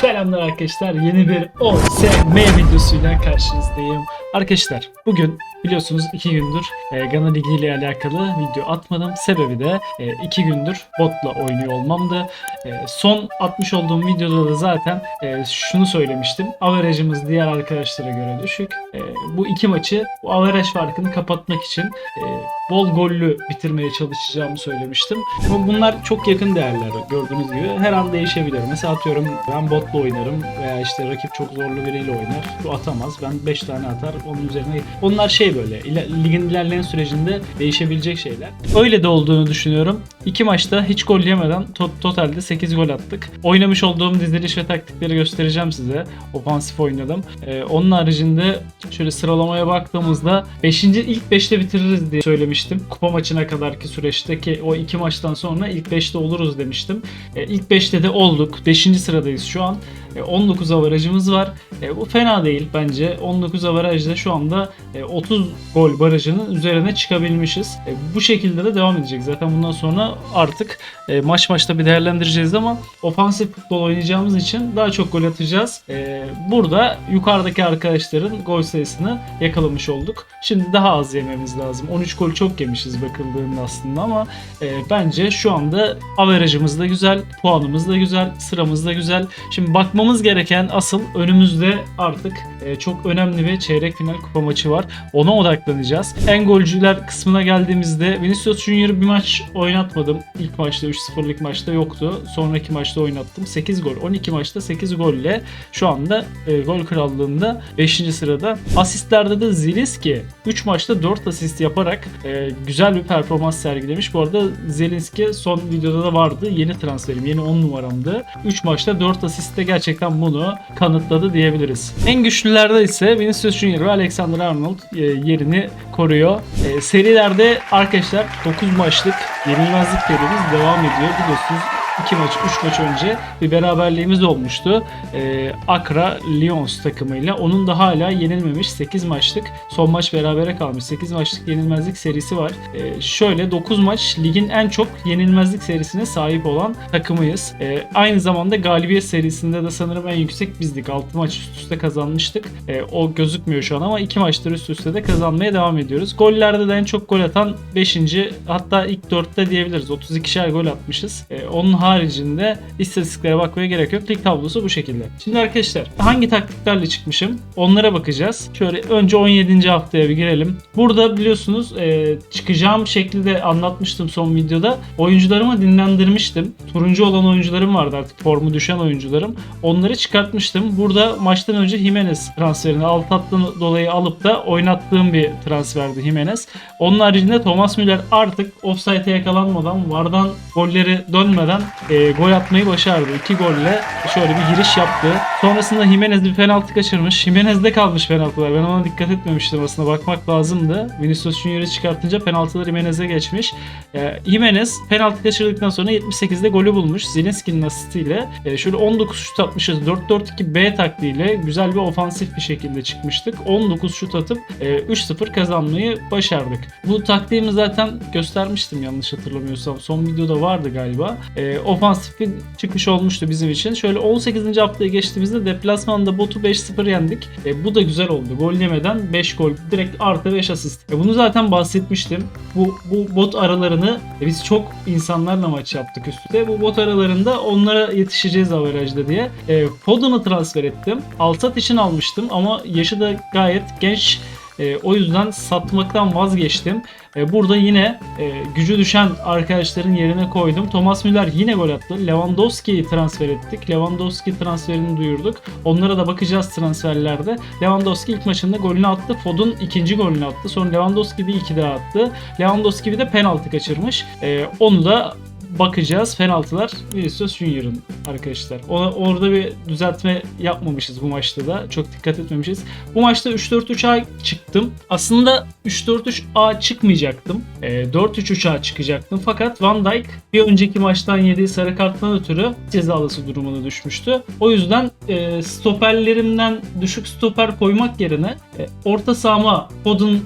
Selamlar arkadaşlar. Yeni bir OSM videosuyla karşınızdayım. Arkadaşlar bugün biliyorsunuz iki gündür e, Gana Ligi ile alakalı video atmadım. Sebebi de e, iki gündür botla oynuyor olmamdı. E, son atmış olduğum videoda da zaten e, şunu söylemiştim. Average'ımız diğer arkadaşlara göre düşük. E, bu iki maçı bu average farkını kapatmak için e, bol gollü bitirmeye çalışacağımı söylemiştim. Ama bunlar çok yakın değerler gördüğünüz gibi. Her an değişebilir. Mesela atıyorum ben botla oynarım veya işte rakip çok zorlu biriyle oynar. Bu atamaz. Ben 5 tane atar. Onun üzerine onlar şey böyle ila- ligin ilerleyen sürecinde değişebilecek şeyler. Öyle de olduğunu düşünüyorum. İki maçta hiç gol yemeden to- totalde 8 gol attık. Oynamış olduğum diziliş ve taktikleri göstereceğim size. Ofansif oynadım. Ee, onun haricinde şöyle sıralamaya baktığımızda 5. ilk 5'te bitiririz diye söylemiştim. Kupa maçına kadarki süreçteki o iki maçtan sonra ilk 5'te oluruz demiştim. Ee, ilk 5'te de olduk. 5. sıradayız şu an. E, 19 avarajımız var. E, bu fena değil bence. 19 avarajda şu anda e, 30 gol barajının üzerine çıkabilmişiz. E, bu şekilde de devam edecek. Zaten bundan sonra artık e, maç maçta bir değerlendireceğiz ama ofansif futbol oynayacağımız için daha çok gol atacağız. E, burada yukarıdaki arkadaşların gol sayısını yakalamış olduk. Şimdi daha az yememiz lazım. 13 gol çok yemişiz bakıldığında aslında ama e, bence şu anda averajımız da güzel, puanımız da güzel, sıramız da güzel. Şimdi bakmamız gereken asıl önümüzde artık e, çok önemli bir çeyrek final kupa maçı var. Ona odaklanacağız. En golcüler kısmına geldiğimizde Vinicius Junior bir maç oynatmadım. İlk maçta 3-0'lık maçta yoktu. Sonraki maçta oynattım. 8 gol. 12 maçta 8 golle şu anda e, gol krallığında 5. sırada. Asistlerde de Zelinski 3 maçta 4 asist yaparak e, güzel bir performans sergilemiş. Bu arada Zelinski son videoda da vardı. Yeni transferim, yeni 10 numaramdı. 3 maçta 4 asiste gerçekten bunu kanıtladı diyebiliriz. En güçlülerde ise Vinicius Junior ve Alexander Arnold e, yerini koruyor. E, serilerde arkadaşlar 9 maçlık yenilmezlik serimiz devam ediyor. Biliyorsunuz 2 maç, 3 maç önce bir beraberliğimiz olmuştu. Ee, Akra Lions takımıyla. Onun da hala yenilmemiş 8 maçlık son maç berabere kalmış. 8 maçlık yenilmezlik serisi var. Ee, şöyle 9 maç ligin en çok yenilmezlik serisine sahip olan takımıyız. Ee, aynı zamanda galibiyet serisinde de sanırım en yüksek bizdik. 6 maç üst üste kazanmıştık. Ee, o gözükmüyor şu an ama 2 maçtır üst üste de kazanmaya devam ediyoruz. Gollerde de en çok gol atan 5. hatta ilk 4'te diyebiliriz. 32'şer gol atmışız. Ee, onun haricinde istatistiklere bakmaya gerek yok. Lig tablosu bu şekilde. Şimdi arkadaşlar hangi taktiklerle çıkmışım? Onlara bakacağız. Şöyle önce 17. haftaya bir girelim. Burada biliyorsunuz e, çıkacağım şekli de anlatmıştım son videoda. Oyuncularımı dinlendirmiştim. Turuncu olan oyuncularım vardı artık formu düşen oyuncularım. Onları çıkartmıştım. Burada maçtan önce Jimenez transferini alt hattın dolayı alıp da oynattığım bir transferdi Jimenez. Onun haricinde Thomas Müller artık offside'e yakalanmadan, vardan golleri dönmeden e, gol atmayı başardı. İki golle şöyle bir giriş yaptı. Sonrasında Jimenez bir penaltı kaçırmış. Jimenez'de kalmış penaltılar. Ben ona dikkat etmemiştim aslında. Bakmak lazımdı. Vinicius Junior'ı çıkartınca penaltılar Jimenez'e geçmiş. E, Jimenez penaltı kaçırdıktan sonra 78'de golü bulmuş. Zelinski'nin asistiyle. E, şöyle 19 şut atmışız. 4-4-2-B taktiğiyle güzel bir ofansif bir şekilde çıkmıştık. 19 şut atıp e, 3-0 kazanmayı başardık. Bu taktiğimi zaten göstermiştim yanlış hatırlamıyorsam. Son videoda vardı galiba. E, ofansif bir çıkış olmuştu bizim için. Şöyle 18. haftaya geçtiğimizde deplasmanda botu 5-0 yendik. E, bu da güzel oldu. Gol yemeden 5 gol direkt artı 5 asist. E, bunu zaten bahsetmiştim. Bu, bu bot aralarını e, biz çok insanlarla maç yaptık üstüne. Bu bot aralarında onlara yetişeceğiz averajda diye. E, Foden'ı transfer ettim. Alsat için almıştım ama yaşı da gayet genç. E, o yüzden satmaktan vazgeçtim. E, burada yine e, gücü düşen arkadaşların yerine koydum. Thomas Müller yine gol attı. Lewandowski'yi transfer ettik. Lewandowski transferini duyurduk. Onlara da bakacağız transferlerde. Lewandowski ilk maçında golünü attı. Foden ikinci golünü attı. Sonra Lewandowski bir iki daha attı. Lewandowski bir de penaltı kaçırmış. E, onu da bakacağız. Penaltılar Vinicius Junior'ın arkadaşlar. Ona, orada bir düzeltme yapmamışız bu maçta da. Çok dikkat etmemişiz. Bu maçta 3-4-3'a çıktım. Aslında 3-4-3-A çıkmayacaktım. E, 4-3-3'A çıkacaktım. Fakat Van Dijk bir önceki maçtan yediği sarı karttan ötürü cezalısı durumuna düşmüştü. O yüzden e, stoperlerimden düşük stoper koymak yerine e, orta sahama Foden'ı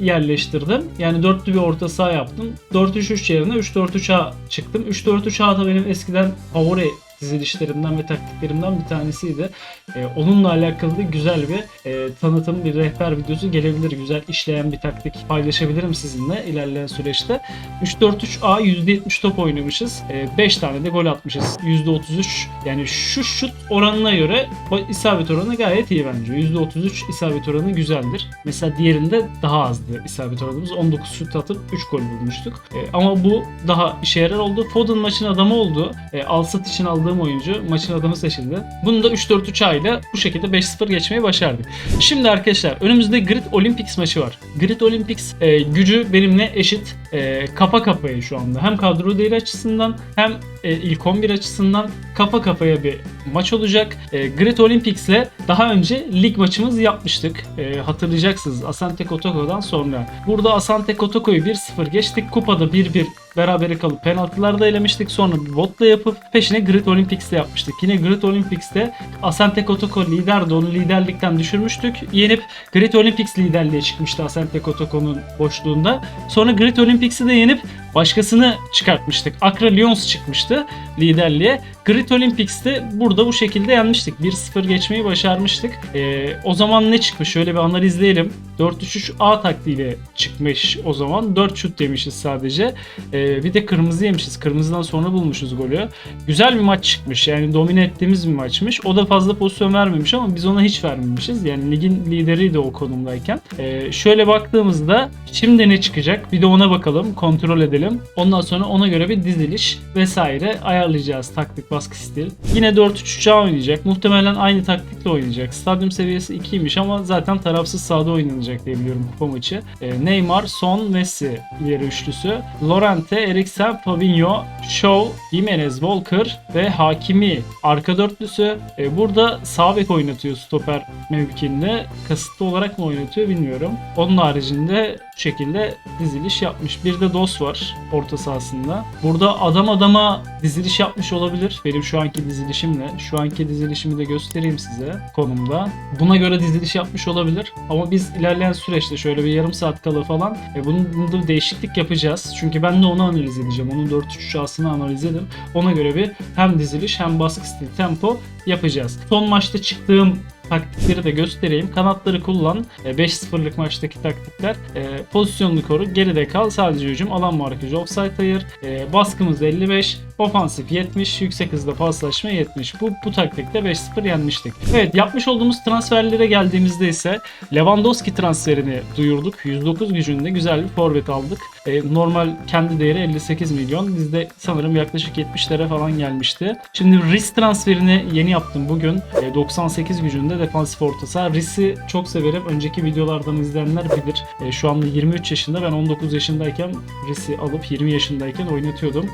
yerleştirdim. Yani dörtlü bir orta saha yaptım. 4-3-3 yerine 3-4-3'a çıktım. 3-4-3'a da benim eskiden favori dizilişlerimden ve taktiklerimden bir tanesiydi. E, onunla alakalı da güzel bir e, tanıtım, bir rehber videosu gelebilir. Güzel işleyen bir taktik paylaşabilirim sizinle ilerleyen süreçte. 3-4-3-A %70 top oynamışız. 5 tane de gol atmışız. %33 yani şu şut oranına göre isabet oranı gayet iyi bence. %33 isabet oranı güzeldir. Mesela diğerinde daha azdı isabet oranımız. 19 şut atıp 3 gol bulmuştuk. E, ama bu daha işe yarar oldu. Foden maçın adamı oldu. E, Alsat için aldığım oyuncu maçın adamı seçildi. Bunu da 3-4-3 ile bu şekilde 5-0 geçmeyi başardık. Şimdi arkadaşlar önümüzde Grid Olympics maçı var. Grid Olympics e, gücü benimle eşit. E, kafa kafaya şu anda. Hem kadro değeri açısından hem e, ilk 11 açısından kafa kafaya bir maç olacak. E, Grid Olympics'le daha önce lig maçımız yapmıştık. E, hatırlayacaksınız Asante Kotoko'dan sonra. Burada Asante Kotoko'yu 1-0 geçtik. Kupada 1-1 berabere kalıp penaltılarda elemiştik. Sonra botla yapıp peşine Grid Olympics'te yapmıştık. Yine Grid Olympics'te Asante Kotoko liderdi. Onu liderlikten düşürmüştük. Yenip Grid Olympics liderliğe çıkmıştı Asante Kotoko'nun boşluğunda. Sonra Grid Olympics'i de yenip başkasını çıkartmıştık. Accra Lions çıkmıştı liderliğe. Grid Olympics'te burada bu şekilde yenmiştik. 1-0 geçmeyi başarmıştık. Ee, o zaman ne çıkmış? Şöyle bir analizleyelim. 4-3-3-A taktiğiyle çıkmış o zaman. 4 şut demişiz sadece. Ee, bir de kırmızı yemişiz. Kırmızıdan sonra bulmuşuz golü. Güzel bir maç çıkmış. Yani domine ettiğimiz bir maçmış. O da fazla pozisyon vermemiş ama biz ona hiç vermemişiz. Yani ligin lideriydi o konumdayken. Ee, şöyle baktığımızda şimdi ne çıkacak? Bir de ona bakalım. Kontrol edelim. Ondan sonra ona göre bir diziliş vesaire ayarlayacağız. Taktik baskı stil. Yine 4-3-3 oynayacak. Muhtemelen aynı taktikle oynayacak. Stadyum seviyesi 2'ymiş ama zaten tarafsız sahada oynanacak diye biliyorum kupa maçı. Ee, Neymar, Son, Messi ileri üçlüsü. Lorente, Eriksen, Fabinho, Shaw, Jimenez, Walker ve Hakimi arka dörtlüsü. Ee, burada sağ bek oynatıyor stoper mevkinde. Kasıtlı olarak mı oynatıyor bilmiyorum. Onun haricinde şekilde diziliş yapmış. Bir de DOS var orta sahasında. Burada adam adama diziliş yapmış olabilir. Benim şu anki dizilişimle. Şu anki dizilişimi de göstereyim size konumda. Buna göre diziliş yapmış olabilir. Ama biz ilerleyen süreçte şöyle bir yarım saat kala falan e, bunun, bunda değişiklik yapacağız. Çünkü ben de onu analiz edeceğim. Onun 4-3 şahsını analiz edip ona göre bir hem diziliş hem baskı stil tempo yapacağız. Son maçta çıktığım taktikleri de göstereyim. Kanatları kullan. E, 5-0'lık maçtaki taktikler. E, pozisyonunu koru. Geride kal. Sadece hücum. Alan markajı offside ayır. E, baskımız 55. Ofansif 70. Yüksek hızda paslaşma 70. Bu, bu taktikte 5-0 yenmiştik. Evet yapmış olduğumuz transferlere geldiğimizde ise Lewandowski transferini duyurduk. 109 gücünde güzel bir forvet aldık. E, normal kendi değeri 58 milyon. Bizde sanırım yaklaşık 70'lere falan gelmişti. Şimdi Riz transferini yeni yaptım bugün. E, 98 gücünde defansif orta saha. Riz'i çok severim. Önceki videolardan izleyenler bilir. E, şu anda 23 yaşında. Ben 19 yaşındayken Riz'i alıp 20 yaşındayken oynatıyordum.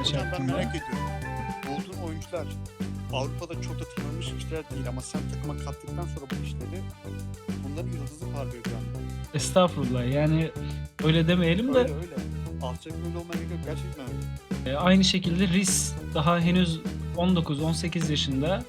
Maç Hocam ben merak ediyorum. Bulduğun oyuncular Avrupa'da çok da tanınmış kişiler değil ama sen takıma kattıktan sonra bu işleri bunların yıldızı parlıyor bir anda. Estağfurullah yani öyle demeyelim de Öyle öyle. Alçak gönüllü olmaya gerek yok. Gerçekten öyle. e, aynı şekilde Riz daha henüz 19-18 yaşında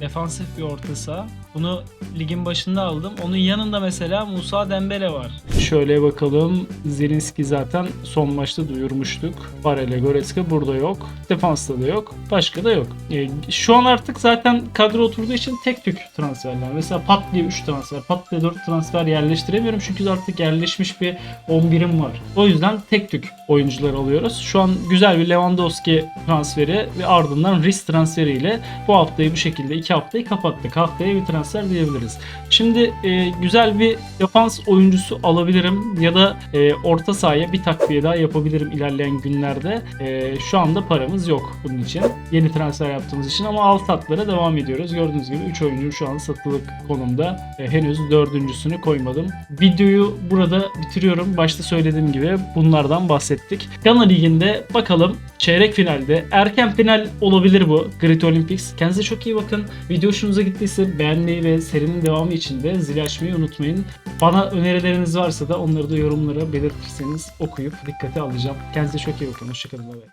defansif bir orta saha. Bunu ligin başında aldım. Onun yanında mesela Musa Dembele var. Şöyle bakalım. Zelinski zaten son maçta duyurmuştuk. Barele, Goretzka burada yok. Defansta da yok. Başka da yok. E, şu an artık zaten kadro oturduğu için tek tük transferler. Mesela Pat diye 3 transfer, Pat diye 4 transfer yerleştiremiyorum. Çünkü artık yerleşmiş bir 11'im var. O yüzden tek tük oyuncular alıyoruz. Şu an güzel bir Lewandowski transferi ve ardından Riz transferiyle bu haftayı bu şekilde iki haftayı kapattık. Haftaya bir transfer diyebiliriz. Şimdi e, güzel bir defans oyuncusu alabilirim ya da e, orta sahaya bir takviye daha yapabilirim ilerleyen günlerde. E, şu anda paramız yok bunun için. Yeni transfer yaptığımız için ama alt hatlara devam ediyoruz. Gördüğünüz gibi 3 oyuncu şu an satılık konumda. E, henüz dördüncüsünü koymadım. Videoyu burada bitiriyorum. Başta söylediğim gibi bunlardan bahsettik. Gana Ligi'nde bakalım çeyrek finalde erken final olabilir bu Grid Olympics. Kendinize çok iyi bakın. Video hoşunuza gittiyse beğenmeyi ve serinin devamı için de zil açmayı unutmayın. Bana önerileriniz varsa da onları da yorumlara belirtirseniz okuyup dikkate alacağım. Kendinize çok iyi bakın. Hoşçakalın. Bay.